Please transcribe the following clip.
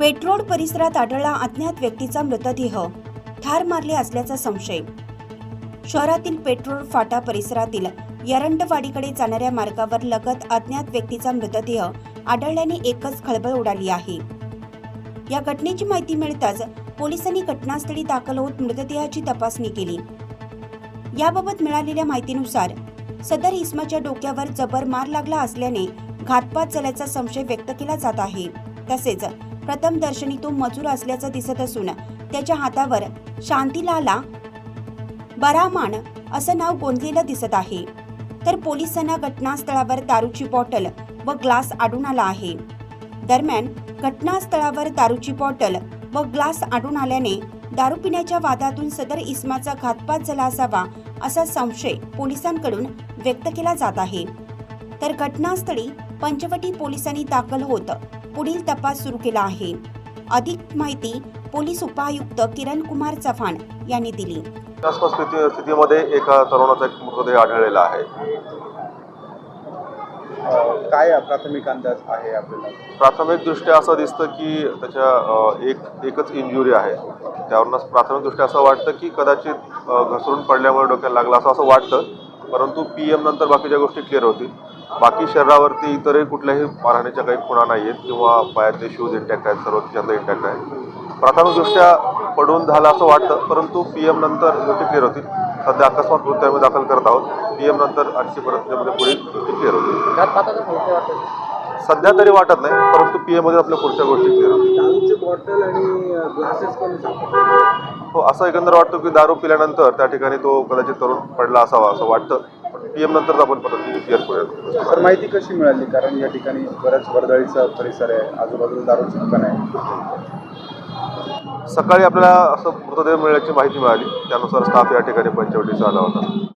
Petrol परिसरात आढळला अज्ञात व्यक्तीचा मृतदेह. ठार मारले असल्याचा संशय. शहरातील पेट्रोल फाटा परिसरातील यरंडवाडीकडे जाणाऱ्या मार्गावर लगत अज्ञात व्यक्तीचा मृतदेह आढळल्याने एकच खळबळ उडाली आहे. या घटनेची माहिती मिळताच पोलिसांनी घटनास्थळी दाखल होत मृतदेहाची तपासणी केली. याबाबत मिळालेल्या माहितीनुसार सदर इस्माच्या डोक्यावर जबर मार लागला असल्याने घातपात झाल्याचा संशय व्यक्त केला जात आहे. तसेच प्रथम दर्शनी तो मजूर असल्याचं दिसत असून त्याच्या हातावर शांतीलाला बरामान असं नाव गोंदलेलं दिसत आहे. तर पोलिसांना घटनास्थळावर दारूची बॉटल व ग्लास आढळून आला आहे. दरम्यान घटनास्थळावर दारूची बॉटल व ग्लास आढळून आल्याने दारू पिण्याच्या वादातून सदर इस्माचा घातपात झाला असावा असा संशय पोलिसांकडून व्यक्त केला जात आहे. तर घटनास्थळी पंचवटी पोलिसांनी दाखल होत पुढील तपास सुरू केला आहे. अधिक माहिती पोलीस उपायुक्त किरण कुमार चव्हाण यांनी दिली. आसपास स्थिती स्थितीमध्ये एका तरुणाचा एक मृतदेह आढळलेला आहे. काय प्राथमिक अंदाज आहे आपल्याला? प्राथमिकदृष्ट्या असं दिसतं की त्याच्या अ, एक एकच इंजुरी आहे. त्यावरूनच प्राथमिकदृष्ट्या असं वाटतं की कदाचित अ, घसरून पडल्यामुळे डोक्याला लागला असं असं वाटतं. परंतु पी एम नंतर बाकीच्या गोष्टी क्लिअर होतील. बाकी शरीरावरती इतरही कुठल्याही मारहाणीच्या काही खुणा नाही आहेत किंवा पायातले शूज इंटॅक्ट आहेत सर्व खिशातलं इंटॅक्ट आहे प्राथमिकदृष्ट्या पडून झालं असं वाटतं परंतु पी एम नंतर गोष्टी क्लिअर होतील. सध्या अकस्मात मृत्यू आम्ही दाखल करत आहोत. पी एम नंतर आणखी परत त्याच्यामध्ये पुढील गोष्टी क्लिअर होतील. सध्या तरी वाटत नाही परंतु पी एममध्ये आपल्या पुढच्या गोष्टी क्लिअर होतील. हो असं एकंदर वाटतं की दारू पिल्यानंतर त्या ठिकाणी तो कदाचित तरुण पडला असावा असं वाटतं. पण पी एम नंतर आपण परत क्लिअर करूया तर माहिती कशी मिळाली? कारण या ठिकाणी बऱ्याच वर्दळीचा परिसर आहे. आजूबाजूला दारूची दुकान आहे. सकाळी आपल्याला असं मृतदेह मिळण्याची माहिती मिळाली. त्यानुसार स्टाफ या ठिकाणी पंचवटीचा आला होता